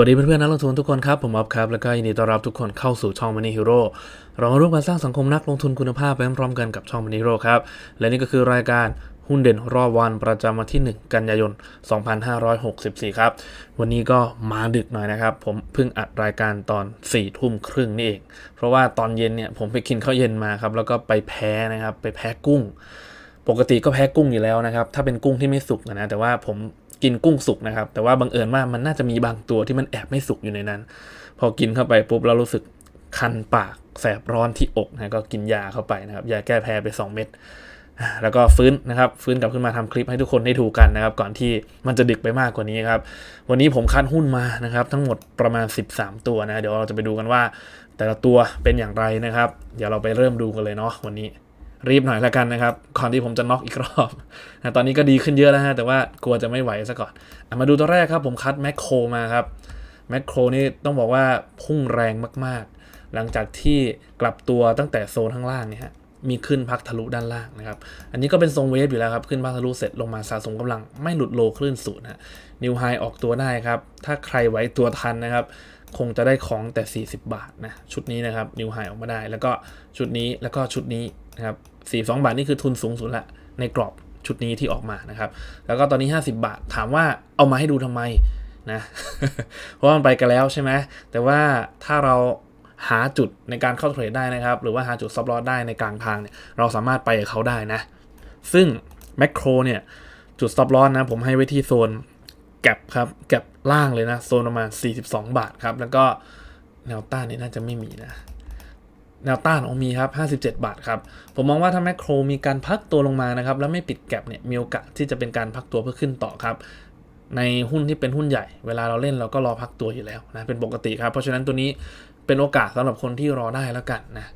วัสดีเพื่อนๆนักลงทุนทุกคนครับ ผมออฟครับ แล้วก็ยินดีต้อนรับทุกคนเข้าสู่ช่อง Money Hero เรามาร่วมกันสร้างสังคมนักลงทุนคุณภาพไปพร้อมกันกับช่อง Money Hero ครับ และนี่ก็คือรายการหุ้นเด่นรอบวันประจำวันที่ 1 กันยายน 2564 ครับ วันนี้ก็มาดึกหน่อยนะครับ ผมเพิ่งอัดรายการตอน4ทุ่มครึ่งนี่เอง เพราะว่าตอนเย็นเนี่ยผมไปกินข้าวเย็นมาครับ แล้วก็ไปแพ้นะครับ ไปแพ้กุ้ง ปกติก็แพ้กุ้งอยู่แล้วนะครับ ถ้าเป็นกุ้งที่ไม่สุกนะ แต่ว่าผม กินกุ้งสุกนะครับ แต่ว่าบังเอิญว่ามันน่าจะมีบางตัวที่มันแอบไม่สุกอยู่ในนั้น พอกินเข้าไปปุ๊บเรารู้สึกคันปากแสบร้อนที่อกนะก็กินยาเข้าไปนะครับ ยาแก้แพ้ไป 2 เม็ดแล้วก็ฟื้นนะครับ ฟื้นกลับขึ้นมาทำคลิปให้ทุกคนได้ดูกันนะครับ ก่อนที่มันจะดึกไปมากกว่านี้ครับ วันนี้ผมคัดหุ้นมานะครับ ทั้งหมดประมาณ 13 ตัวนะ เดี๋ยวเราจะไปดูกันว่า แต่ละตัวเป็นอย่างไรนะครับ เดี๋ยวเราไปเริ่มดูกันเลยเนาะวันนี้ รีบหน่อยละกันนะครับ ก่อนที่ผมจะน็อกอีกรอบนะตอนนี้ก็ดีขึ้นเยอะแล้วฮะ แต่ว่ากลัวจะไม่ไหวซะก่อนอมาดูตัวแรกครับ ผมคัดแมคโครมาครับแมคโครนี่ต้องบอกว่าพุ่งแรงมากๆ หลังจากที่กลับตัวตั้งแต่โซนข้างล่างเนี่ยฮะมีขึ้นพักทะลุด้านล่างนะครับ อันนี้ก็เป็นทรงเวฟอยู่แล้วครับ ขึ้นพักทะลุเสร็จลงมาสะสมกำลังไม่หลุดโลคลื่นศูนย์ฮะนิวไฮออกตัวได้ครับ ถ้าใครไว้ตัวทันนะครับ คงจะได้ของแต่ 40 บาทนะชุดนี้นะครับนิวไฮออกมาได้ แล้วก็ชุดนี้แล้วก็ชุดนี้นะครับ42 บาทนี่คือทุนสูงสุดละในกรอบชุดนี้ที่ออกมานะครับ แล้วก็ตอนนี้ 50 บาทถามว่าเอามาให้ดูทำไมนะเพราะมันไปกันแล้วใช่ไหมแต่ว่าถ้าเราหาจุดในการเข้าเทรดได้นะครับ หรือว่าหาจุดซับลอสได้ในกลางทางเนี่ยเราสามารถไปกับเขาได้นะ ซึ่งแมคโครเนี่ยจุด stop loss นะผมให้ไว้ที่โซนแก็บครับแก็บ ล่างเลยนะ โซนประมาณ 42 บาทครับ แล้วก็แนวต้านนี่น่าจะไม่มีนะ แนวต้านของมีครับ 57 บาทครับ ผมมองว่าถ้าแมคโครมีการพักตัวลงมานะครับ แล้วไม่ปิดแก็บเนี่ย มีโอกาสที่จะเป็นการพักตัวเพื่อขึ้นต่อครับ ในหุ้นที่เป็นหุ้นใหญ่ เวลาเราเล่นเราก็รอพักตัวอยู่แล้วนะ เป็นปกติครับ เพราะฉะนั้นตัวนี้เป็นโอกาสสำหรับคนที่รอได้แล้วกันนะ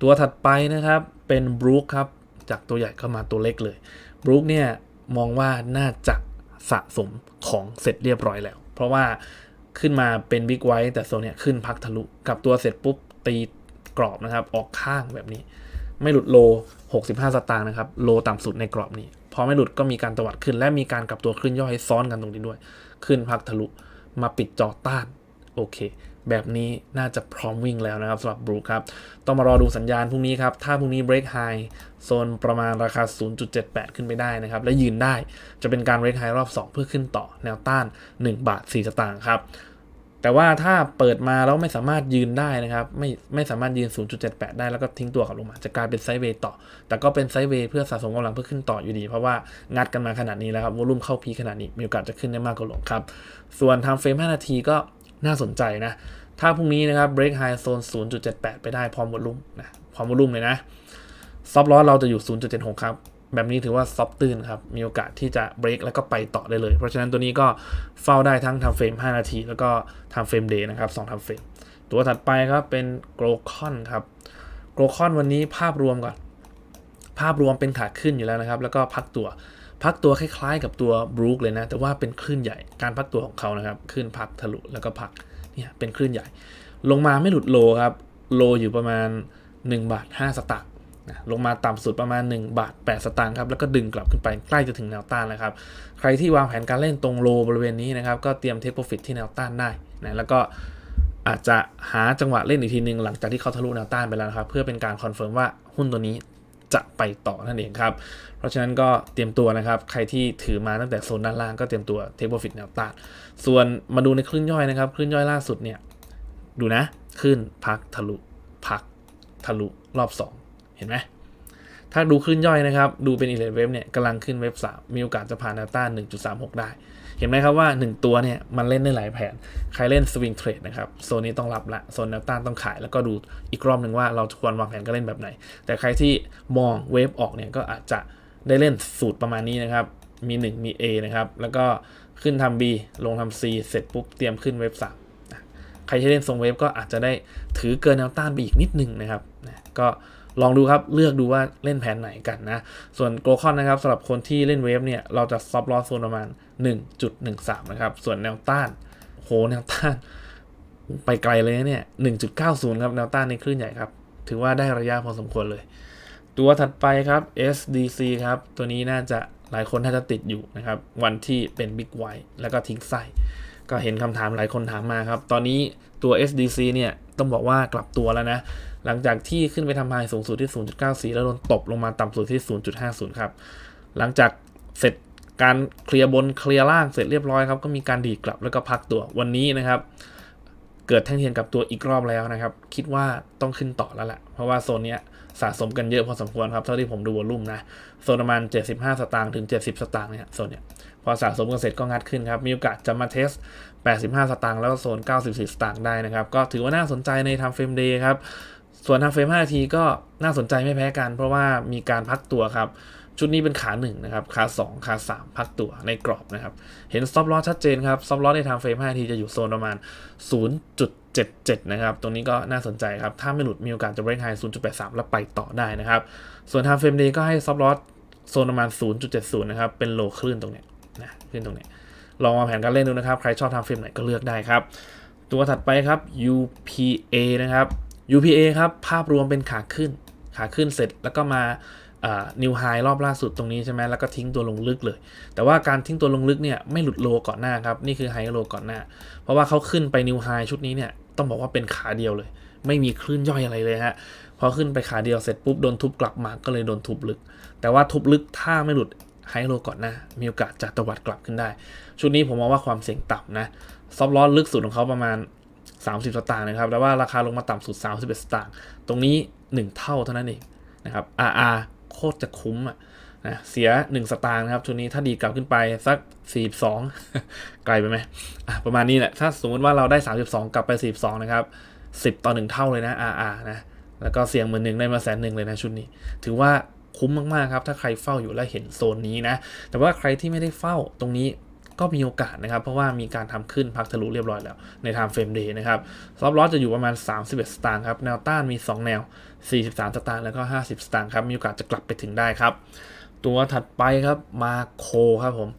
ตัวถัดไปนะครับ เป็นบรูคครับ จากตัวใหญ่เข้ามาตัวเล็กเลยบรูคเนี่ยมองว่าน่าจะ สะสมของเสร็จเรียบร้อยแล้ว เพราะว่าขึ้นมาเป็นบิ๊กไวท์แต่โซนเนี่ยขึ้นพักทะลุกลับตัวเสร็จปุ๊บตีกรอบนะครับ ออกข้างแบบนี้ ไม่หลุดโล 65 สตางค์นะครับ โลต่ำสุดในกรอบนี้ พอไม่หลุดก็มีการตวัดขึ้น และมีการกลับตัวขึ้นย่อยซ้อนกันตรงนี้ด้วย ขึ้นพักทะลุมาปิดจอต้าน โอเค แบบนี้น่าจะพร้อมวิ่งแล้วนะครับสำหรับบรูครับ ต้องมารอดูสัญญาณพรุ่งนี้ครับ ถ้าพรุ่งนี้ break high โซนประมาณราคา 0.78 ขึ้นไปได้นะครับ และยืนได้จะเป็นการ break high รอบ 2 เพื่อขึ้นต่อแนวต้าน 1 บาท 4 สตางค์ครับแต่ว่าถ้าเปิดมาแล้วไม่สามารถยืนได้นะครับ ไม่ไม่สามารถยืน 0.78 ได้แล้วก็ทิ้งตัวกลับลงมา จะกลายเป็นไซด์เวย์ต่อ แต่ก็เป็นไซด์เวย์เพื่อสะสมกำลังเพื่อขึ้นต่ออยู่ดี เพราะว่างัดกันมาขนาดนี้แล้วครับวอลุ่มเข้าพีขนาดนี้มีโอกาสจะขึ้นได้มากกว่าลงครับ ส่วนทำเฟรม 5 นาทีก็ น่าสนใจนะ ถ้าพรุ่งนี้นะครับ break high zone 0.78 ไปได้พร้อมวอลุ่มนะพร้อมวอลุ่มเลยนะซับลอสเราจะอยู่ 0.76 ครับ แบบนี้ถือว่าซับตื้นครับ มีโอกาสที่จะ break แล้วก็ไปต่อได้เลย เพราะฉะนั้นตัวนี้ก็เฝ้าได้ทั้งทำเฟรม 5 นาที แล้วก็ทำเฟรมเดย์นะครับ2ทำเฟรม ตัวถัดไปครับเป็น g r o c o n ครับ g r o c o n วันนี้ภาพรวมก่อน ภาพรวมเป็นขาขึ้นอยู่แล้วนะครับ แล้วก็พักตัว พักตัวคล้ายๆ กับตัวบรูคเลยนะ แต่ว่าเป็นคลื่นใหญ่การพักตัวของเขานะครับขึ้นพักทะลุแล้วก็พักเนี่ยเป็นคลื่นใหญ่ ลงมาไม่หลุดโลครับโลอยู่ประมาณ1บาท5สตางค์นะลงมาต่ำสุดประมาณ 1 บาท 8 สตางค์ครับแล้วก็ดึงกลับขึ้นไปใกล้จะถึงแนวต้านแล้วครับ ใครที่วางแผนการเล่นตรงโลบริเวณนี้นะครับ ก็เตรียมเทคโปรฟิตที่แนวต้านได้นะแล้วก็อาจจะหาจังหวะเล่นอีกทีนึงหลังจากที่เขาทะลุแนวต้านไปแล้วครับ เพื่อเป็นการคอนเฟิร์มว่าหุ้นตัวนี้ จะไปต่อนั่นเองครับ เพราะฉะนั้นก็เตรียมตัวนะครับ ใครที่ถือมาตั้งแต่โซนด้านล่างก็เตรียมตัวเทคโปรฟิตแนวต้านส่วนมาดูในคลื่นย่อยนะครับ คลื่นย่อยล่าสุดเนี่ย ดูนะขึ้นพักทะลุพักทะลุรอบ 2 เห็นไหมถ้าดูคลื่นย่อยนะครับ ดูเป็นอีเลเวฟเนี่ยกำลังขึ้นเว็บ3มีโอกาสจะผ่านแนวต้าน 1.36 ได้ เห็นไหมครับว่า 1 ตัวเนี่ยมันเล่นได้หลายแผน ใครเล่นสวิงเทรดนะครับโซนนี้ต้องรับละโซนแนวต้านต้องขายแล้วก็ดูอีกรอบหนึ่งว่าเราควรวางแผนการเล่นแบบไหน แต่ใครที่มองเวฟออกเนี่ยก็อาจจะได้เล่นสูตรประมาณนี้นะครับมี 1 มี A นะครับแล้วก็ขึ้นทำ B ลงทำ C เสร็จปุ๊บเตรียมขึ้นเว็บ3ใครที่เล่นทรงเวฟก็อาจจะได้ถือเกินแนวต้านไปอีกนิดนึงนะครับก็ ลองดูครับเลือกดูว่าเล่นแผนไหนกันนะ ส่วนโกลคอนนะครับสำหรับคนที่เล่นเวฟเนี่ยเราจะซับลอสโซนประมาณ 1.13 นะครับ ส่วนแนวต้านโหแนวต้าน ไปไกลเลยนะเนี่ย 1.90 ครับ แนวต้านในคลื่นใหญ่ครับ ถือว่าได้ระยะพอสมควรเลย ตัวถัดไปครับ SDC ครับ ตัวนี้น่าจะหลายคนน่าจะติดอยู่นะครับ วันที่เป็น Big White แล้วก็ทิ้งไส้ก็เห็นคำถามหลายคนถามมาครับ ตอนนี้ตัว SDC เนี่ย ต้องบอกว่ากลับตัวแล้วนะ หลังจากที่ขึ้นไปทำไฮสูงสุดที่ 0.94 แล้วโดนตบลงมาต่ำสุดที่ 0.50 ครับ หลังจากเสร็จการเคลียร์บนเคลียร์ล่างเสร็จเรียบร้อยครับ ก็มีการดีดกลับแล้วก็พักตัววันนี้นะครับ เกิดแท่งเทียนกับตัวอีกรอบแล้วนะครับ คิดว่าต้องขึ้นต่อแล้วแหละเพราะว่าโซนนี้สะสมกันเยอะพอสมควรครับ เท่าที่ผมดูวอลุ่มนะ โซนประมาณ 75 สตางค์ถึง 70 สตางค์เนี่ยโซนเนี้ยพอสะสมกันเสร็จก็งัดขึ้นครับ มีโอกาสจะมาเทส 85 สตางค์แล้วก็โซน 94 สตางค์ได้นะครับ ก็ถือว่าน่าสนใจในทำเฟรมเดย์ครับ ส่วนทางเฟรม5นาทีก็น่าสนใจไม่แพ้กัน เพราะว่ามีการพักตัวครับ ชุดนี้เป็นขา1นะครับขา 2 ขา 3 พักตัวในกรอบนะครับ เห็น stop loss ชัดเจนครับ stop loss ในทางเฟรม5นาทีจะอยู่โซนประมาณ 0.77 นะครับ ตรงนี้ก็น่าสนใจครับ ถ้าไม่หลุดมีโอกาสจะ break high 0.83 แล้วไปต่อได้นะครับ ส่วนทางเฟรมเดย์ก็ให้ stop loss โซนประมาณ 0.70 นะครับ เป็นโลคลื่นตรงเนี้ยนะขึ้นตรงเนี้ยลองวางแผนการเล่นดูนะครับ ใครชอบทำเฟรมไหนก็เลือกได้ครับ ตัวถัดไปครับ UPA นะครับ UPA ครับ ภาพรวมเป็นขาขึ้น ขาขึ้นเสร็จแล้วก็มานิวไฮรอบล่าสุดตรงนี้ใช่ไหมแล้วก็ทิ้งตัวลงลึกเลย แต่ว่าการทิ้งตัวลงลึกเนี่ยไม่หลุดโลก่อนหน้าครับ นี่คือไฮโลก่อนหน้า เพราะว่าเขาขึ้นไปนิวไฮชุดนี้เนี่ยต้องบอกว่าเป็นขาเดียวเลย ไม่มีคลื่นย่อยอะไรเลยฮะ พอขึ้นไปขาเดียวเสร็จปุ๊บโดนทุบกลับมาก็เลยโดนทุบลึก แต่ว่าทุบลึกถ้าไม่หลุดไฮโลก่อนหน้า มีโอกาสจะตวัดกลับขึ้นได้ ชุดนี้ผมมองว่าความเสี่ยงต่ำนะ ซอฟลอสลึกสุดของเขาประมาณ 30 สตางค์นะครับแต่ว่าราคาลงมาต่ำสุด 31 สตางค์ ตรงนี้ 1 เท่าเท่านั้นเองนะครับ RR โคตรจะคุ้มอะนะเสีย 1 สตางค์นะครับชุดนี้ถ้าดีกลับขึ้นไปสัก 42 ไกลไปไหมอะประมาณนี้แหละ ถ้าสมมติว่าเราได้ 32 กลับไป 42 นะครับ 10 ต่อ 1 เท่าเลยนะ RR นะ แล้วก็เสี่ยงเหมื่นหนึ่งได้มาแสนหนึ่งเลยนะชุดนี้ ถือว่าคุ้มมาก ๆ ครับ ถ้าใครเฝ้าอยู่และเห็นโซนนี้นะ แต่ว่าใครที่ไม่ได้เฝ้าตรงนี้ ก็มีโอกาสนะครับ เพราะว่ามีการทำขึ้นพักทะลุเรียบร้อยแล้วในไทม์เฟรมเดย์นะครับซอฟต์ลอสจะอยู่ประมาณ 31 สตางค์ครับแนวต้านมี 2 แนว 43 สตางค์แล้วก็ 50 สตางค์ครับมีโอกาสจะกลับไปถึงได้ครับ ตัวถัดไปครับมาโคครับผม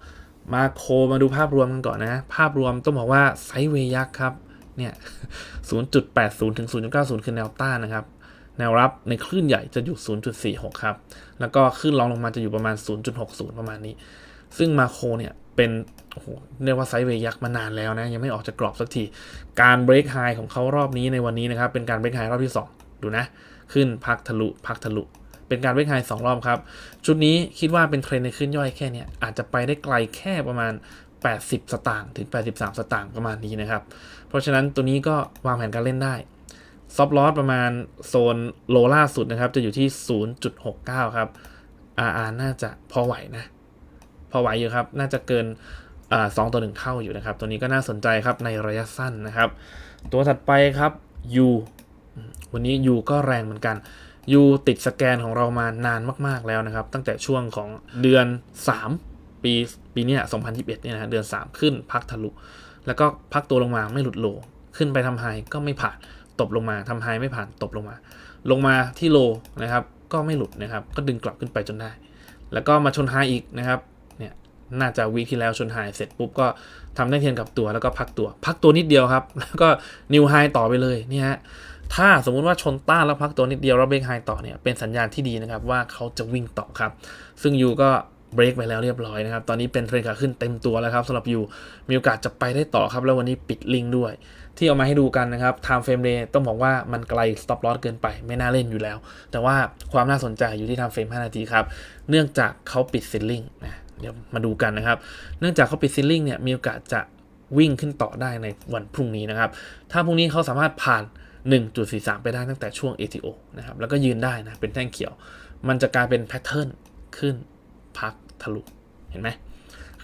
มาโคมาดูภาพรวมกันก่อนนะ ภาพรวมต้องบอกว่าไซด์เวย์ยักษ์ครับเนี่ย 0.80 ถึง 0.90 คือแนวต้านนะครับ แนวรับในคลื่นใหญ่จะอยู่ 0.46 ครับ แล้วก็คลื่นรองลงมาจะอยู่ประมาณ 0.60 ประมาณนี้ ซึ่งมาโคเนี่ย เป็นโอ้โหเรียกว่าไซด์เวย์ยักษ์มานานแล้วนะ ยังไม่ออกจากกรอบสักที การเบรกไฮของเขารอบนี้ในวันนี้นะครับ เป็นการเบรกไฮรอบที่ 2 ดูนะ ขึ้นพักทะลุพักทะลุ เป็นการเบรกไฮสองรอบครับ ชุดนี้คิดว่าเป็นเทรนในขึ้นย่อยแค่เนี้ยอาจจะไปได้ไกลแค่ประมาณ 80 สตางค์ถึง 83 สตางค์ประมาณนี้นะครับ เพราะฉะนั้นตัวนี้ก็วางแผนการเล่นได้ซอฟลอสประมาณโซนโลล่าสุดนะครับ จะอยู่ที่ 0.69 ครับ RR น่าจะพอไหวนะ พอไหวอยู่ครับ น่าจะเกินอสองต่อหนึ่งเท่าอยู่นะครับ ตัวนี้ก็น่าสนใจครับในระยะสั้นนะครับ ตัวถัดไปครับ U วันนี้ U ก็แรงเหมือนกัน U ติดสแกนของเรามานานมาก ๆแล้วนะครับ ตั้งแต่ช่วงของเดือน 3 ปีปีนี้ย2021เนี่ยนะเดือน 3 ขึ้นพักทะลุ แล้วก็พักตัวลงมาไม่หลุดโล ขึ้นไปทำไฮก็ไม่ผ่านตบลงมาทำไฮไม่ผ่านตบลงมา ลงมาที่โลนะครับก็ไม่หลุดนะครับ ก็ดึงกลับขึ้นไปจนได้ แล้วก็มาชนไฮอีกนะครับ น่าจะวีคที่แล้วชนไฮเสร็จปุ๊บก็ทำได้เทียนกับตัวแล้วก็พักตัว พักตัวนิดเดียวครับ แล้วก็นิวไฮต่อไปเลยเนี่ยฮะถ้าสมมุติว่าชนต้านแล้วพักตัวนิดเดียวแล้วเบรกไฮต่อเนี่ยเป็นสัญญาณที่ดีนะครับว่าเขาจะวิ่งต่อครับ ซึ่งยูก็เบรกไปแล้วเรียบร้อยนะครับ ตอนนี้เป็นเทรนขาขึ้นเต็มตัวแล้วครับสำหรับยูมีโอกาสจะไปได้ต่อครับ แล้ววันนี้ปิดลิงก์ด้วย ที่เอามาให้ดูกันนะครับ time frame day ต้องบอกว่ามันไกล stop loss เกินไปไม่น่าเล่นอยู่แล้ว แต่ว่าความน่าสนใจอยู่ที่ time frame 5นาทีครับเนื่องจากเขาปิด ceiling นะ เดี๋ยวมาดูกันนะครับ เนื่องจากเขาปิด ceiling เนี่ยมีโอกาสจะวิ่งขึ้นต่อได้ในวันพรุ่งนี้นะครับ ถ้าพรุ่งนี้เขาสามารถผ่าน 1.43 ไปได้ตั้งแต่ช่วง ATO นะครับ แล้วก็ยืนได้นะ เป็นแท่งเขียว มันจะกลายเป็นแพทเทิร์นขึ้นพักทะลุ เห็นไหม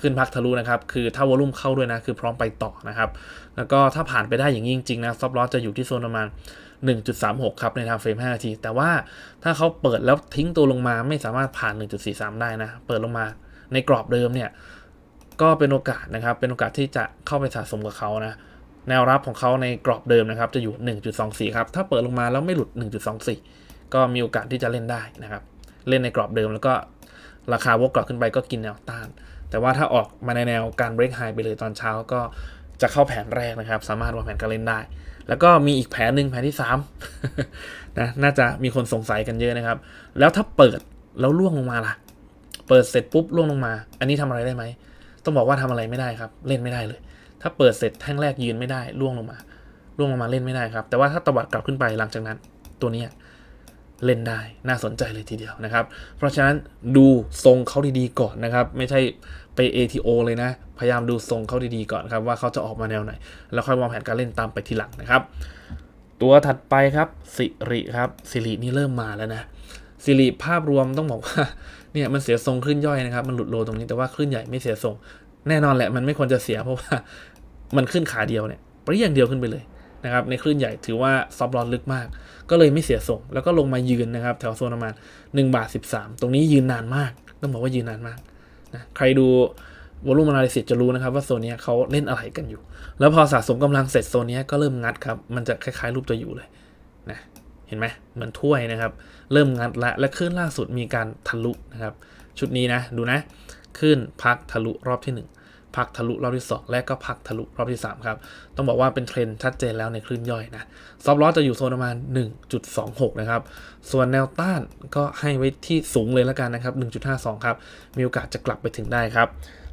ขึ้นพักทะลุนะครับ คือถ้าวอลุ่มเข้าด้วยนะ คือพร้อมไปต่อนะครับ แล้วก็ถ้าผ่านไปได้อย่างนี้จริงๆนะซอฟต์ลอสจะอยู่ที่โซนประมาณ 1.36 ครับในทางเฟรม 5 นาที แต่ว่าถ้าเขาเปิดแล้วทิ้งตัวลงมาไม่สามารถผ่าน 1.43 ได้นะ เปิดลงมา ในกรอบเดิมเนี่ยก็เป็นโอกาสนะครับเป็นโอกาสที่จะเข้าไปสะสมกับเขานะแนวรับของเขาในกรอบเดิมนะครับจะอยู่ 1.24 ครับ ถ้าเปิดลงมาแล้วไม่หลุด 1.24 ก็มีโอกาสที่จะเล่นได้นะครับ เล่นในกรอบเดิมแล้วก็ราคาวกกลับขึ้นไปก็กินแนวต้าน แต่ว่าถ้าออกมาในแนวการ break high ไปเลยตอนเช้าก็จะเข้าแผนแรกนะครับ สามารถวางแผนการเล่นได้ แล้วก็มีอีกแผนหนึ่งแผนที่3นะน่าจะมีคนสงสัยกันเยอะนะครับ แล้วถ้าเปิดแล้วล่วงลงมาล่ะ เปิดเสร็จปุ๊บล่วงลงมา อันนี้ทำอะไรได้ไหม ต้องบอกว่าทำอะไรไม่ได้ครับ เล่นไม่ได้เลย ถ้าเปิดเสร็จแท่งแรกยืนไม่ได้ล่วงลงมาล่วงลงมาเล่นไม่ได้ครับ แต่ว่าถ้าตวัดกลับขึ้นไปหลังจากนั้น ตัวนี้เล่นได้น่าสนใจเลยทีเดียวนะครับ เพราะฉะนั้นดูทรงเขาดีๆก่อนนะครับ ไม่ใช่ไป ATO เลยนะ พยายามดูทรงเขาดีๆก่อนครับว่าเขาจะออกมาแนวไหน แล้วค่อยวางแผนการเล่นตามไปทีหลังนะครับ ตัวถัดไปครับสิริครับสิรินี่เริ่มมาแล้วนะสิริภาพรวมต้องบอกว่า เนี่ยมันเสียทรงคลื่นย่อยนะครับ มันหลุดโลตรงนี้แต่ว่าคลื่นใหญ่ไม่เสียทรง แน่นอนแหละมันไม่ควรจะเสียเพราะว่ามันขึ้นขาเดียวเนี่ยปรีอย่างเดียวขึ้นไปเลยนะครับในคลื่นใหญ่ถือว่าซอฟต์ลอนลึกมาก ก็เลยไม่เสียทรงแล้วก็ลงมายืนนะครับแถวโซนประมาณ1บาท13 ตรงนี้ยืนนานมาก ต้องบอกว่ายืนนานมากนะใครดูวอลุ่ม a นาลิซิสจะรู้นะครับว่าโซนนี้เขาเล่นอะไรกันอยู่ แล้วพอสะสมกำลังเสร็จโซนนี้ก็เริ่มงัดครับ มันจะคล้ายๆรูปตัวอยู่เลยนะ ห็นไหมเหมือนถ้วยนะครับ เริ่มงัดละและขึ้นล่าสุดมีการทะลุนะครับ ชุดนี้นะดูนะขึ้นพักทะลุรอบที่ 1 พักทะลุรอบที่ 2 และก็พักทะลุรอบที่ 3 ครับ ต้องบอกว่าเป็นเทรนชัดเจนแล้วในคลื่นย่อยนะซอฟต์ลอสจะอยู่โซนประมาณ 1.26 นะครับ ส่วนแนวต้านก็ให้ไว้ที่สูงเลยแล้วกันนะครับ 1.52 ครับ มีโอกาสจะกลับไปถึงได้ครับ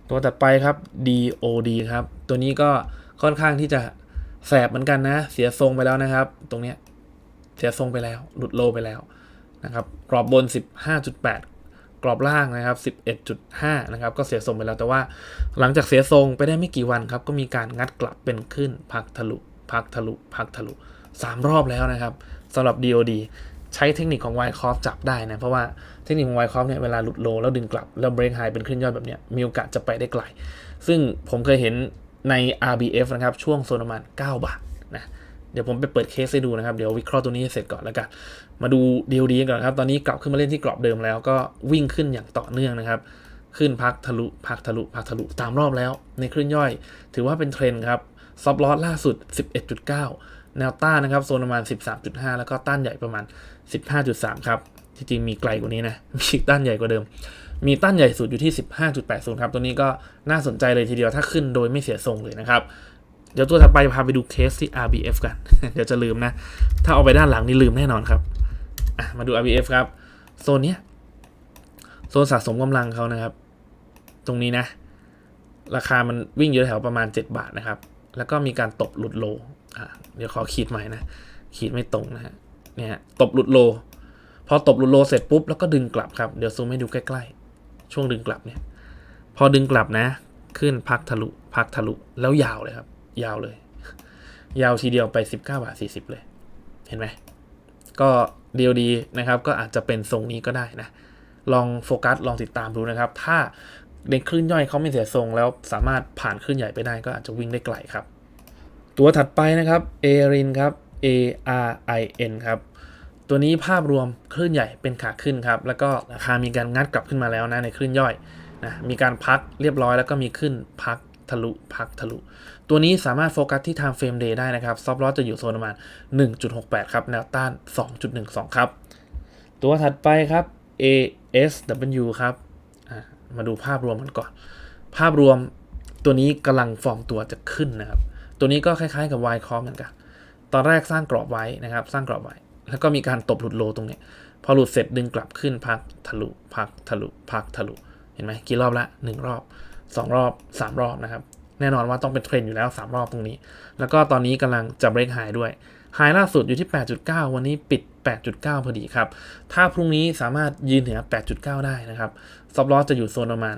ตัวต่อไปครับ DOD ครับ ตัวนี้ก็ค่อนข้างที่จะแสบเหมือนกันนะ เสียทรงไปแล้วนะครับ ตรงเนี้ย เสียทรงไปแล้ว หลุดโลไปแล้วนะครับกรอบบน 15.8 กรอบล่างนะครับ 11.5 นะครับ ก็เสียทรงไปแล้วแต่ว่าหลังจากเสียทรงไปได้ไม่กี่วันครับ ก็มีการงัดกลับเป็นขึ้นพักทะลุพักทะลุพักทะลุ3 รอบแล้วนะครับสำหรับ DOD ใช้เทคนิคของไวคอฟจับได้นะ เพราะว่าเทคนิคของไวคอฟเนี่ยเวลาหลุดโลแล้วดึงกลับ แล้วเบรกไฮเป็นขึ้นยอดแบบเนี้ยมีโอกาสจะไปได้ไกล ซึ่งผมเคยเห็นใน RBF นะครับ ช่วงโซนประมาณ 9 บาทนะ เดี๋ยวผมไปเปิดเคสให้ดูนะครับ เดี๋ยววิเคราะห์ตัวนี้ให้เสร็จก่อนแล้วกัน มาดูดีลดีก่อนครับ ตอนนี้กลับขึ้นมาเล่นที่กรอบเดิมแล้วก็วิ่งขึ้นอย่างต่อเนื่องนะครับ ขึ้นพักทะลุพักทะลุพักทะลุตามรอบแล้ว ในคลื่นย่อย ถือว่าเป็นเทรนด์ครับซอฟลอสล่าสุด 11.9 แนวต้านนะครับโซนประมาณ 13.5 แล้วก็ต้านใหญ่ประมาณ 15.3 ครับที่จริงมีไกลกว่านี้นะ มีต้านใหญ่กว่าเดิม มีต้านใหญ่สุดอยู่ที่ 15.80 ครับ ตัวนี้ก็น่าสนใจเลยทีเดียวถ้าขึ้นโดยไม่เสียทรงเลยนะครับ เดี๋ยวตัวถัดไปพาไปดูเคสที่ RBF กัน เดี๋ยวจะลืมนะ ถ้าเอาไปด้านหลังนี่ลืมแน่นอนครับมาดู RBF ครับ โซนเนี้ย โซนสะสมกำลังเขานะครับ ตรงนี้นะ ราคามันวิ่งอยู่แถวประมาณ 7 บาทนะครับ แล้วก็มีการตบหลุดโล่เดี๋ยวขอขีดใหม่นะ ขีดไม่ตรงนะฮะ เนี่ยตบหลุดโล พอตบหลุดโลเสร็จปุ๊บแล้วก็ดึงกลับครับ เดี๋ยวซูมให้ดูใกล้ๆ ช่วงดึงกลับเนี่ย พอดึงกลับนะ ขึ้นพักทะลุ พักทะลุ แล้วยาวเลยครับ ยาวเลย ยาวทีเดียวไป 19บาท40 เลย เห็นไหม ก็เดียวดีนะครับ ก็อาจจะเป็นทรงนี้ก็ได้นะ ลองโฟกัสลองติดตามดูนะครับ ถ้าในคลื่นย่อยเขาไม่เสียทรง แล้วสามารถผ่านคลื่นใหญ่ไปได้ก็อาจจะวิ่งได้ไกลครับ ตัวถัดไปนะครับเอรินครับ A R I N ครับตัวนี้ภาพรวมคลื่นใหญ่เป็นขาขึ้นครับ แล้วก็ราคามีการงัดกลับขึ้นมาแล้วนะในคลื่นย่อยนะมีการพักเรียบร้อยแล้วก็มีขึ้นพัก ทะลุพักทะลุ ตัวนี้สามารถโฟกัสที่ time frame day ได้นะครับ ซอฟต์ลอสจะอยู่โซนประมาณ 1.68 ครับ แนวต้าน 2.12 ครับ ตัวถัดไปครับ ASW ครับ มาดูภาพรวมกันก่อน ภาพรวมตัวนี้กำลังฟอร์มตัวจะขึ้นนะครับ ตัวนี้ก็คล้ายๆกับ Y c o เหมือนกัน ตอนแรกสร้างกรอบไว้นะครับ สร้างกรอบไว้ แล้วก็มีการตบหลุดโลตรงนี้ พอหลุดเสร็จดึงกลับขึ้นพักทะลุ พักทะลุ พักทะลุ เห็นไหมกี่รอบละหนึ่งรอบ 2 รอบ 3 รอบนะครับ แน่นอนว่าต้องเป็นเทรนด์อยู่แล้ว 3 รอบตรงนี้ แล้วก็ตอนนี้กำลังจะเบรกไฮด้วยไฮล่าสุดอยู่ที่ 8.9 วันนี้ปิด 8.9 พอดีครับ ถ้าพรุ่งนี้สามารถยืนเหนือ 8.9 ได้นะครับซอฟลอสจะอยู่โซนประมาณ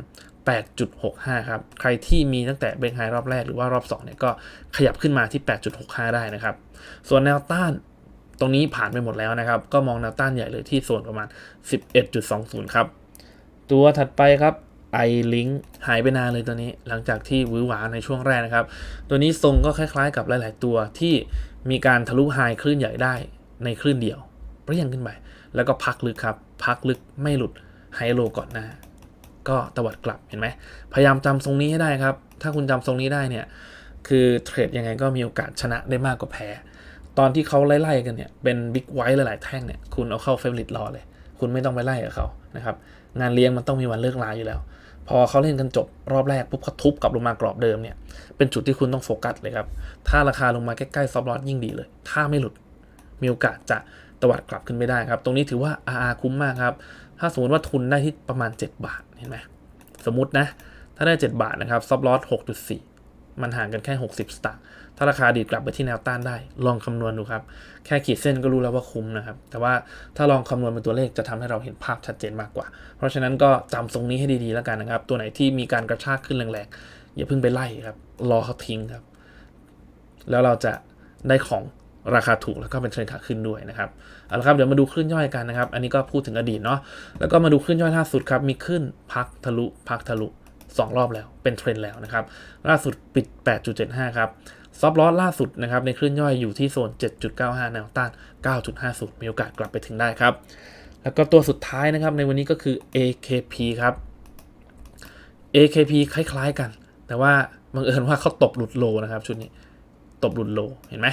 8.65 ครับ ใครที่มีตั้งแต่เบรกไฮรอบแรกหรือว่ารอบ2เนี่ยก็ขยับขึ้นมาที่ 8.65 ได้นะครับ ส่วนแนวต้านตรงนี้ผ่านไปหมดแล้วนะครับ ก็มองแนวต้านใหญ่เลยที่โซนประมาณ 11.20 ครับ ตัวถัดไปครับ i link หายไปนานเลยตัวนี้หลังจากที่วือหวาในช่วงแรกนะครับ ตัวนี้ทรงก็คล้ายๆกับหลายๆตัวที่มีการทะลุไฮคลื่นใหญ่ได้ในคลื่นเดียวเปรี้ยงขึ้นไป แล้วก็พักลึกครับ พักลึกไม่หลุดไฮโลก่อนหน้า ก็ตวัดกลับเห็นไหมพยายามจำทรงนี้ให้ได้ครับ ถ้าคุณจำทรงนี้ได้เนี่ยคือเทรดยังไงก็มีโอกาสชนะได้มากกว่าแพ้ตอนที่เขาไล่ๆกันเนี่ยเป็นบิ๊กไวท์หลายๆแท่งเนี่ยคุณเอาเข้าเฟเวอริตรอเลย คุณไม่ต้องไปไล่กับเขานะครับงานเลี้ยงมันต้องมีวันเลิกลาอยู่แล้ว พอเขาเล่นกันจบรอบแรกปุ๊บเขาทุบกลับลงมากรอบเดิมเนี่ย เป็นจุดที่คุณต้องโฟกัสเลยครับ ถ้าราคาลงมาใกล้ๆซอฟต์ลอสยิ่งดีเลย ถ้าไม่หลุดมีโอกาสจะตวัดกลับขึ้นไม่ได้ครับ ตรงนี้ถือว่า RR คุ้มมากครับ ถ้าสมมติว่าทุนได้ที่ประมาณ 7 บาทเห็นไหมสมมตินะ ถ้าได้ 7 บาทนะครับซอฟต์ลอส6.4 มันห่างกันแค่ 60 สตางค์ถ้าราคาดีดกลับไปที่แนวต้านได้ ลองคำนวณดูครับ แค่ขีดเส้นก็รู้แล้วว่าคุ้มนะครับ แต่ว่าถ้าลองคำนวณเป็นตัวเลขจะทำให้เราเห็นภาพชัดเจนมากกว่า เพราะฉะนั้นก็จำทรงนี้ให้ดีๆแล้วกันนะครับ ตัวไหนที่มีการกระชากขึ้นแรงๆ อย่าเพิ่งไปไล่ครับ รอเขาทิ้งครับ แล้วเราจะได้ของราคาถูกแล้วก็เป็นเทรนขาขึ้นด้วยนะครับเอาละครับเดี๋ยวมาดูคลื่นย่อยกันนะครับ อันนี้ก็พูดถึงอดีตเนาะแล้วก็มาดูคลื่นย่อยล่าสุดครับมีขึ้นพักทะลุพักทะลุ 2 รอบแล้วเป็นเทรนแล้วนะครับล่าสุดปิด 8.75 ครับซอฟลอสล่าสุดนะครับในคลื่นย่อยอยู่ที่โซน 7.95 แนวต้าน 9.50 มีโอกาสกลับไปถึงได้ครับ แล้วก็ตัวสุดท้ายนะครับในวันนี้ก็คือ AKP ครับ AKP คล้ายๆกัน แต่ว่าบังเอิญว่าเขาตบหลุดโลนะครับชุดนี้ตบหลุดโลเห็นไหม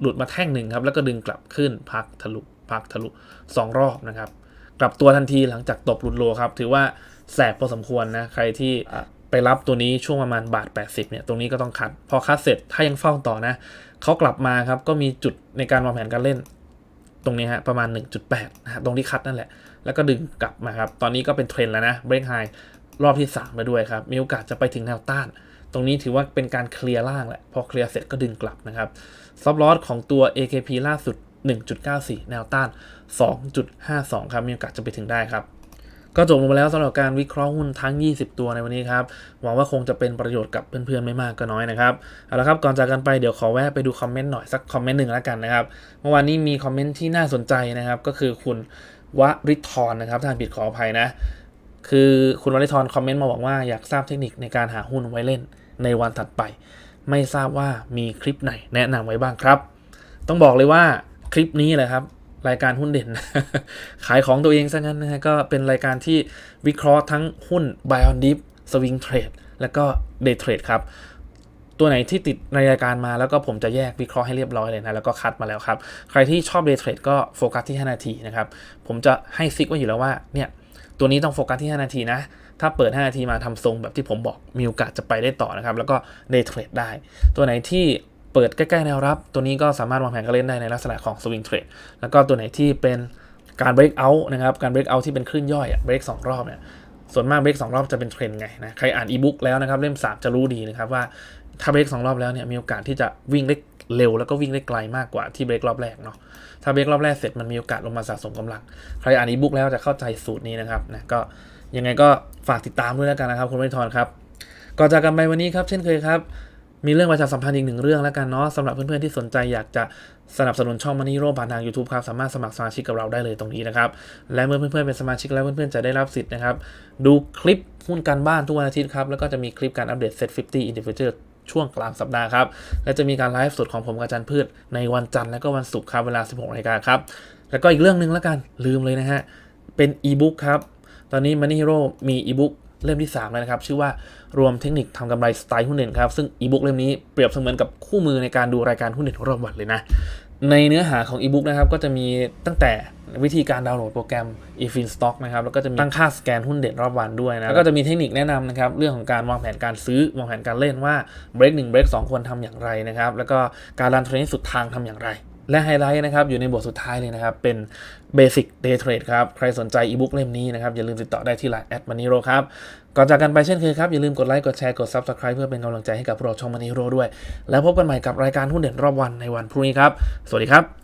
หลุดมาแท่งหนึ่งครับ แล้วก็ดึงกลับขึ้นพักทะลุพักทะลุสองรอบนะครับ กลับตัวทันทีหลังจากตบหลุดโลครับ ถือว่า แสบพอสมควรนะ ใครที่ไปรับตัวนี้ช่วงประมาณบาท 80เนี่ยตรงนี้ก็ต้องคัด พอคัดเสร็จถ้ายังเฝ้าต่อนะเขากลับมาครับก็มีจุดในการวางแผนการเล่น ตรงนี้ฮะประมาณ 1.8นะฮะตรงที่คัดนั่นแหละ แล้วก็ดึงกลับมาครับ ตอนนี้ก็เป็นเทรนด์แล้วนะเบรกไฮรอบที่3มาด้วยครับ มีโอกาสจะไปถึงแนวต้าน ตรงนี้ถือว่าเป็นการเคลียร์ล่างแหละ พอเคลียร์เสร็จก็ดึงกลับนะครับซับลอสของตัว AKP ล่าสุด 1.94 แนวต้าน 2.52 ครับ มีโอกาสจะไปถึงได้ครับ ก็จบลงไปแล้วสำหรับการวิเคราะห์หุ้นทั้ง 20 ตัวในวันนี้ครับ หวังว่าคงจะเป็นประโยชน์กับเพื่อนๆไม่มากก็น้อยนะครับ เอาละครับ ก่อนจากกันไปเดี๋ยวขอแวะไปดูคอมเมนต์หน่อยสักคอมเมนต์หนึ่งแล้วกันนะครับ เมื่อวานนี้มีคอมเมนต์ที่น่าสนใจนะครับ ก็คือคุณวริทรนะครับท่านผิดขออภัยนะ คือคุณวริทรคอมเมนต์มาบอกว่าอยากทราบเทคนิคในการหาหุ้นไว้เล่นในวันถัดไป ไม่ทราบว่ามีคลิปไหนแนะนำไว้บ้างครับ ต้องบอกเลยว่าคลิปนี้แหละครับ รายการหุ้นเด่น ขายของตัวเองซะงั้นนะฮะก็เป็นรายการที่วิเคราะห์ทั้งหุ้น Buy on Dip Swing Trade แล้วก็ Day Trade ครับ ตัวไหนที่ติดในรายการมาแล้วก็ผมจะแยกวิเคราะห์ให้เรียบร้อยเลยนะ แล้วก็คัดมาแล้วครับ ใครที่ชอบ Day Trade ก็โฟกัสที่ 5 นาทีนะครับ ผมจะให้ซิกไว้อยู่แล้วว่าเนี่ยตัวนี้ต้องโฟกัสที่ 5 นาทีนะถ้าเปิด 5 นาทีมาทำทรงแบบที่ผมบอกมีโอกาสจะไปได้ต่อนะครับ แล้วก็ Day Trade ได้ ตัวไหนที่ เปิดใกล้ๆแนวรับ ตัวนี้ก็สามารถวางแผนการเล่นได้ในลักษณะของ Swing Trade แล้วก็ตัวไหนที่เป็นการ break out นะครับการ break out ที่เป็นคลื่นย่อยอะ break สองรอบเนี่ยส่วนมาก break สองรอบจะเป็นเทรนด์ไงนะใครอ่านอีบุ๊กแล้วนะครับเล่ม3จะรู้ดีนะครับว่าถ้า break สองรอบแล้วเนี่ยมีโอกาสที่จะวิ่งได้เร็วแล้วก็วิ่งได้ไกลมากกว่าที่ break รอบแรกเนาะถ้า break รอบแรกเสร็จมันมีโอกาสลงมาสะสมกำลัง ใครอ่านอีบุ๊กแล้วจะเข้าใจสูตรนี้นะครับนะก็ยังไงก็ฝากติดตามด้วยแล้วกันนะครับคุณวิทรครับก่อนจากกันไปวันนี้ครับเช่นเคยครับ มีเรื่องประชาสัมพันธ์อีกหนึ่งเรื่องแล้วกันเนาะสำหรับเพื่อนๆที่สนใจอยากจะสนับสนุนช่องมันนี่โร่ผ่านทาง YouTube ครับ สามารถสมัครสมาชิกกับเราได้เลยตรงนี้นะครับ และเมื่อเพื่อนๆเป็นสมาชิกแล้วเพื่อนๆจะได้รับสิทธิ์นะครับ ดูคลิปหุ้นการบ้านทุกวันอาทิตย์ครับ แล้วก็จะมีคลิปการอัปเดต Set 50 Individual ช่วงกลางสัปดาห์ครับ และจะมีการไลฟ์สดของผมกับอาจารย์พืชในวันจันทร์และก็วันศุกร์ครับเวลา 16นาฬิกาครับ แล้วก็อีกเรื่องหนึ่งแล้วกันลืมเลยนะฮะเป็นอีบุ๊กครับตอนนี้ Money Hero มีอีบุ๊ก เล่มที่ 3 แล้วนะครับ ชื่อว่ารวมเทคนิคทำกำไรสไตล์หุ้นเด่นครับ ซึ่งอีบุ๊กเล่มนี้เปรียบเสมือนกับคู่มือในการดูรายการหุ้นเด่นรอบวันเลยนะ ในเนื้อหาของอีบุ๊กนะครับก็จะมีตั้งแต่วิธีการดาวน์โหลดโปรแกรม eFinstock นะครับ แล้วก็จะมีตั้งค่าสแกนหุ้นเด่นรอบวันด้วยนะ แล้วก็จะมีเทคนิคแนะนำนะครับ เรื่องของการวางแผนการซื้อ วางแผนการเล่นว่า break 1 break 2 ควรทำอย่างไรนะครับ แล้วก็การรันเทรนสุดทางทำอย่างไร และไฮไลท์นะครับอยู่ในบทสุดท้ายเลยนะครับ เป็น Basic Day Trade ครับ ใครสนใจอีบุ๊กเล่มนี้นะครับ อย่าลืมติดต่อได้ที่ l ลน์แอดมันนีโรครับ ก่อนจากกันไปเช่นเคยครับ อย่าลืมกดไลค์กดแชร์กด Subscribe เพื่อเป็นกำลังใจให้กับพวกเราช่องมันนีโรด้วย แล้วพบกันใหม่กับรายการหุ้นเด่นรอบวันในวันพรุ่งนี้ครับ สวัสดีครับ